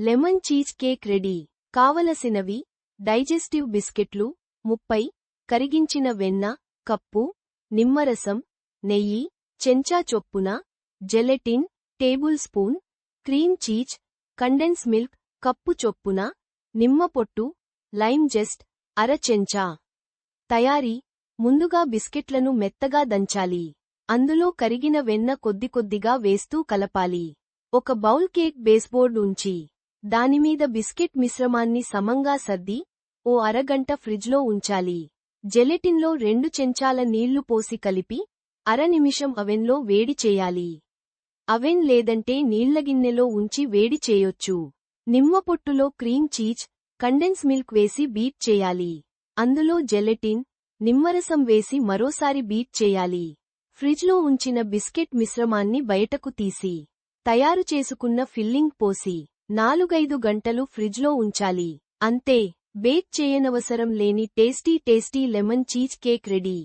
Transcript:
Lemon cheesecake ready. కావలసినవి digestive బిస్కెట్లు ముప్పై కరిగించిన వెన్న కప్పు నిమ్మరసం నెయ్యి చెంచా చొప్పున gelatin tablespoon cream cheese condense milk cup చొప్పున నిమ్మ పొట్టు లైమ్ జెస్ట్ అర చెంచా. తయారీ ముందుగా బిస్కెట్లను మెత్తగా దంచాలి. అందులో కరిగిన వెన్న కొద్ది కొద్దిగా వేస్తూ కలపాలి. ఒక బౌల్ కేక్ బేస్బోర్డ్ ఉంచి దానిమీద బిస్కెట్ మిశ్రమాన్ని సమంగా సర్ది ఓ అరగంట ఫ్రిడ్జ్లో ఉంచాలి. జెలెటిన్లో రెండు చెంచాల నీళ్ళు పోసి కలిపి అర నిమిషం అవెన్లో వేడి చేయాలి. అవెన్ లేదంటే నీళ్ళగిన్నెలో ఉంచి వేడి చేయొచ్చు. నిమ్మపొట్టులో క్రీమ్ చీజ్ కండెన్స్ మిల్క్ వేసి బీట్ చేయాలి. అందులో జెలెటిన్ నిమ్మరసం వేసి మరోసారి బీట్ చేయాలి. ఫ్రిజ్లో ఉంచిన బిస్కెట్ మిశ్రమాన్ని బయటకు తీసి తయారు చేసుకున్న ఫిల్లింగ్ పోసి నాలుగైదు గంటలు ఫ్రిడ్జ్లో ఉంచాలి. అంతే బేక్ చేయనవసరం లేని tasty tasty lemon cheesecake ready.